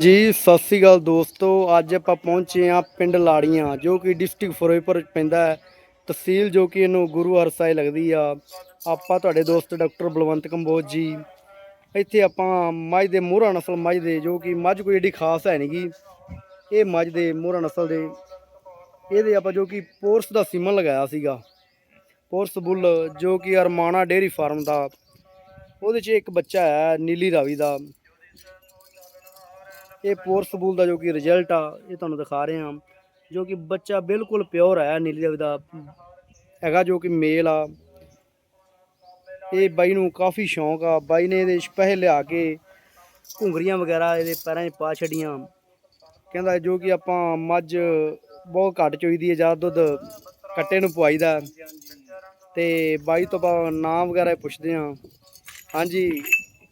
ਜੀ, ਸਤਿ ਸ੍ਰੀ ਅਕਾਲ ਦੋਸਤੋ। ਅੱਜ ਆਪਾਂ ਪਹੁੰਚੇ ਹਾਂ ਪਿੰਡ ਲਾੜੀਆਂ, ਜੋ ਕਿ ਡਿਸਟ੍ਰਿਕਟ ਫਿਰੋਜ਼ਪੁਰ ਵਿੱਚ ਪੈਂਦਾ ਹੈ। ਤਹਿਸੀਲ ਜੋ ਕਿ ਇਹਨੂੰ ਗੁਰੂ ਹਰਸਾਏ ਲੱਗਦੀ ਆ। ਆਪਾਂ ਤੁਹਾਡੇ ਦੋਸਤ ਡਾਕਟਰ ਬਲਵੰਤ ਕੰਬੋਜ ਜੀ, ਇੱਥੇ ਆਪਾਂ ਮੱਝ ਦੇ ਮੋਹਰਾ ਨਸਲ ਮੱਝ ਦੇ, ਜੋ ਕਿ ਮੱਝ ਕੋਈ ਏਡੀ ਖਾਸ ਹੈ ਨਹੀਂਗੀ ਇਹ ਮੱਝ ਦੇ ਮੋਹਰਾ ਨਸਲ ਦੇ। ਇਹਦੇ ਆਪਾਂ ਜੋ ਕਿ ਪੋਰਸ ਦਾ ਸੀਮਨ ਲਗਾਇਆ ਸੀਗਾ। ਪੋਰਸ ਬੁੱਲ, ਜੋ ਕਿ ਅਰਮਾਨਾ ਡੇਅਰੀ ਫਾਰਮ ਦਾ। ਉਹਦੇ 'ਚ ਇੱਕ ਬੱਚਾ ਹੈ, ਨੀਲੀ ਰਾਵੀ ਦਾ। ਇਹ ਪੋਰ ਸਕੂਲ ਦਾ ਜੋ ਕਿ ਰਿਜ਼ਲਟ ਆ, ਇਹ ਤੁਹਾਨੂੰ ਦਿਖਾ ਰਹੇ ਹਾਂ, ਜੋ ਕਿ ਬੱਚਾ ਬਿਲਕੁਲ ਪਿਓਰ ਹੈ ਨੀਲੀ ਦੇਵ ਦਾ, ਹੈਗਾ ਜੋ ਕਿ ਮੇਲ ਆ। ਇਹ ਬਾਈ ਨੂੰ ਕਾਫੀ ਸ਼ੌਂਕ ਆ, ਬਾਈ ਨੇ ਇਹਦੇ ਸਪੈਸ਼ਲ ਲਿਆ ਕੇ ਘੁੰਗਰੀਆਂ ਵਗੈਰਾ ਇਹਦੇ ਪੈਰਾਂ 'ਚ ਪਾ ਛੱਡੀਆਂ। ਕਹਿੰਦਾ ਜੋ ਕਿ ਆਪਾਂ ਮੱਝ ਬਹੁਤ ਘੱਟ ਚੋਈਦੀ ਹੈ ਜ਼ਿਆਦਾ ਦੁੱਧ ਕੱਟੇ ਨੂੰ ਪਵਾਈਦਾ। ਤੇ ਬਾਈ ਤੋਂ ਆਪਾਂ ਨਾਮ ਵਗੈਰਾ ਪੁੱਛਦੇ ਹਾਂ। ਹਾਂਜੀ,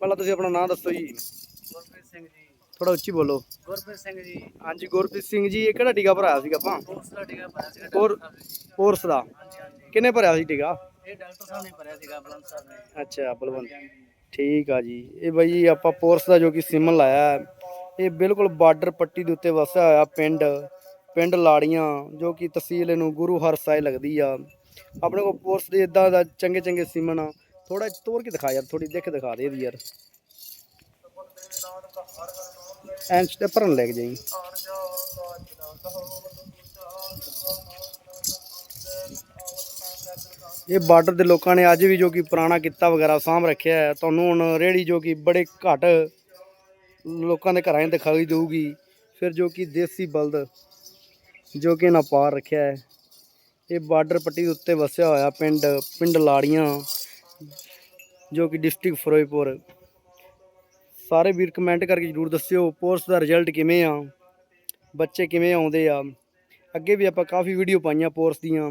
ਪਹਿਲਾਂ ਤੁਸੀਂ ਆਪਣਾ ਨਾਮ ਦੱਸੋ ਜੀ। ਗੁਰਪ੍ਰੀਤ ਸਿੰਘ ਜੀ। ਥੋੜਾ ਉੱਚੀ ਬੋਲੋ। ਗੁਰਪ੍ਰੀਤ ਸਿੰਘ ਜੀ। ਹਾਂਜੀ ਗੁਰਪ੍ਰੀਤ ਸਿੰਘ ਜੀ ਇਹ ਕਿਹੜਾ ਟੀਕਾ ਭਰਾਇਆ ਸੀਗਾ ਆਪਾਂ? ਕੋਰਸ ਦਾ ਟੀਕਾ ਸੀਗਾ ਨੇ। ਕੋਰਸ ਕਿੰਨੇ ਭਰਿਆ ਸੀ ਟੀਕਾ? ਇਹ ਡਾਕਟਰ ਸਾਹਿਬ ਨੇ ਭਰਿਆ ਸੀਗਾ ਬਲੰਦ ਸਾਹਿਬ ਨੇ। ਅੱਛਾ ਬਲਵੰਤ। ਠੀਕ ਆ ਜੀ। ਇਹ ਬਾਈ ਆਪਾਂ ਪੋਰਸ ਦਾ ਜੋ ਕਿ ਸਿਮਨ ਲਾਇਆ ਇਹ ਬਿਲਕੁਲ ਬਾਰਡਰ ਪੱਟੀ ਦੇ ਉੱਤੇ ਵਸਿਆ ਹੋਇਆ ਪਿੰਡ ਪਿੰਡ ਲਾੜੀਆਂ ਜੋ ਕਿ ਤਹਿਸੀਲ ਇਹਨੂੰ ਗੁਰੂ ਹਰਸਾਏ ਲੱਗਦੀ ਆ। ਆਪਣੇ ਕੋਲ ਪੋਰਸ ਦੇ ਇਦਾਂ ਦਾ ਚੰਗੇ ਚੰਗੇ ਸਿਮਨ ਆ। ਥੋੜਾ ਤੋੜ ਕੇ ਦਿਖਾ ਯਾਰ ਥੋੜੀ ਦੇਖ ਦਿਖਾ ਦੇ ਯਾਰ। ਐਂ ਸਟੈਪਰ ਲੈ ਕੇ ਜਾਈ। ਇਹ ਬਾਰਡਰ ਦੇ ਲੋਕਾਂ ਨੇ ਅੱਜ ਵੀ ਜੋ ਕਿ ਪੁਰਾਣਾ ਕਿੱਤਾ ਵਗੈਰਾ ਸਾਂਭ ਰੱਖਿਆ ਹੈ, ਤੁਹਾਨੂੰ ਹੁਣ ਰੇੜੀ ਜੋ ਕਿ ਬੜੇ ਘੱਟ ਲੋਕਾਂ ਦੇ ਘਰਾਂ 'ਚ ਦਿਖਾਈ ਦੇਊਗੀ। ਫਿਰ ਜੋ ਕਿ ਦੇਸੀ ਬਲਦ ਜੋ ਕਿ ਇਹਨਾਂ ਪਾਰ ਰੱਖਿਆ ਹੈ। ਇਹ ਬਾਰਡਰ ਪੱਟੀ ਦੇ ਉੱਤੇ ਵਸਿਆ ਹੋਇਆ ਪਿੰਡ ਪਿੰਡ ਲਾੜੀਆਂ ਜੋ ਕਿ ਡਿਸਟ੍ਰਿਕਟ ਫਿਰੋਜ਼ਪੁਰ। ਸਾਰੇ ਵੀਰ ਕਮੈਂਟ ਕਰਕੇ ਜਰੂਰ ਦੱਸਿਓ ਪੋਰਸ ਦਾ ਰਿਜ਼ਲਟ ਕਿਵੇਂ ਆ ਬੱਚੇ ਕਿਵੇਂ ਆਉਂਦੇ ਆ। ਅੱਗੇ ਵੀ ਆਪਾਂ ਕਾਫੀ ਵੀਡੀਓ ਪਾਈਆਂ ਪੋਰਸ ਦੀਆਂ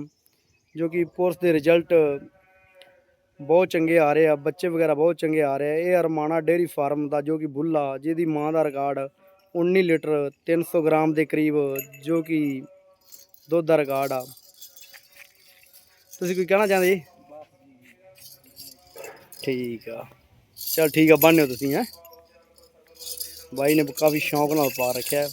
ਜੋ ਕਿ ਪੋਰਸ ਦੇ ਰਿਜ਼ਲਟ ਬਹੁਤ ਚੰਗੇ ਆ ਰਹੇ ਆ ਬੱਚੇ ਵਗੈਰਾ ਬਹੁਤ ਚੰਗੇ ਆ ਰਹੇ ਆ। ਇਹ ਅਰਮਾਨਾ ਡੇਅਰੀ ਫਾਰਮ ਦਾ ਜੋ ਕਿ ਬੁੱਲਾ ਜਿਹਦੀ ਮਾਂ ਦਾ ਰਿਕਾਰਡ 19 ਲੀਟਰ 300 ਗ੍ਰਾਮ ਦੇ ਕਰੀਬ ਜੋ ਕਿ ਦੁੱਧ ਦਾ ਰਿਕਾਰਡ ਆ। ਤੁਸੀਂ ਕੋਈ ਕਹਿਣਾ ਚਾਹੁੰਦੇ ਜੀ? ਠੀਕ ਆ। ਚਲ ਠੀਕ ਆ ਬੰਨਿਓ ਤੁਸੀਂ ਹੈ। ਬਾਈ ਨੇ ਕਾਫੀ ਸ਼ੌਂਕ ਨਾਲ ਪਾ ਰੱਖਿਆ। ਹੈ।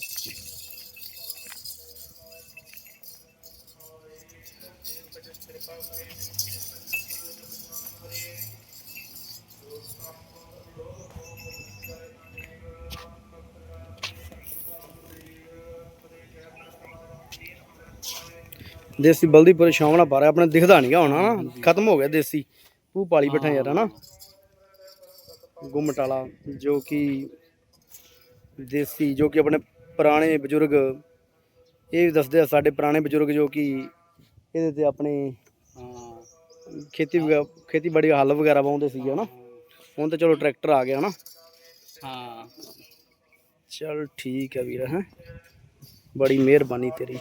ਦੇਸੀ ਬਲਦੀ ਪੂਰੇ ਨਾਲ ਪਾ ਰਿਹਾ ਆਪਣੇ ਦਿਖਦਾ ਨਹੀਂਗਾ ਹੁਣ ਹਨਾ? ਖਤਮ ਹੋ ਗਿਆ ਦੇਸੀ। ਪੂ ਪਾਲੀ ਬੈਠਾ ਯਾਰ ਹਨਾ? ਗੁੰਮਟ ਵਾਲਾ ਜੋ ਕਿ ਦੇਸੀ ਜੋ ਕਿ ਆਪਣੇ ਪੁਰਾਣੇ ਬਜ਼ੁਰਗ ਇਹ ਵੀ ਦੱਸਦੇ ਆ ਸਾਡੇ ਪੁਰਾਣੇ ਬਜ਼ੁਰਗ ਜੋ ਕਿ ਇਹਦੇ ਤੇ ਆਪਣੇ ਖੇਤੀ ਖੇਤੀਬਾੜੀ ਹੱਲ ਵਗੈਰਾ ਵਾਉਂਦੇ ਸੀਗੇ ਹਨਾ? ਹੁਣ ਤਾਂ ਚਲੋ ਟਰੈਕਟਰ ਆ ਗਿਆ ਹਨਾ? ਹਾਂ। ਚਲ ਠੀਕ ਹੈ ਵੀਰ ਹੈ? ਬੜੀ ਮਿਹਰਬਾਨੀ ਤੇਰੀ।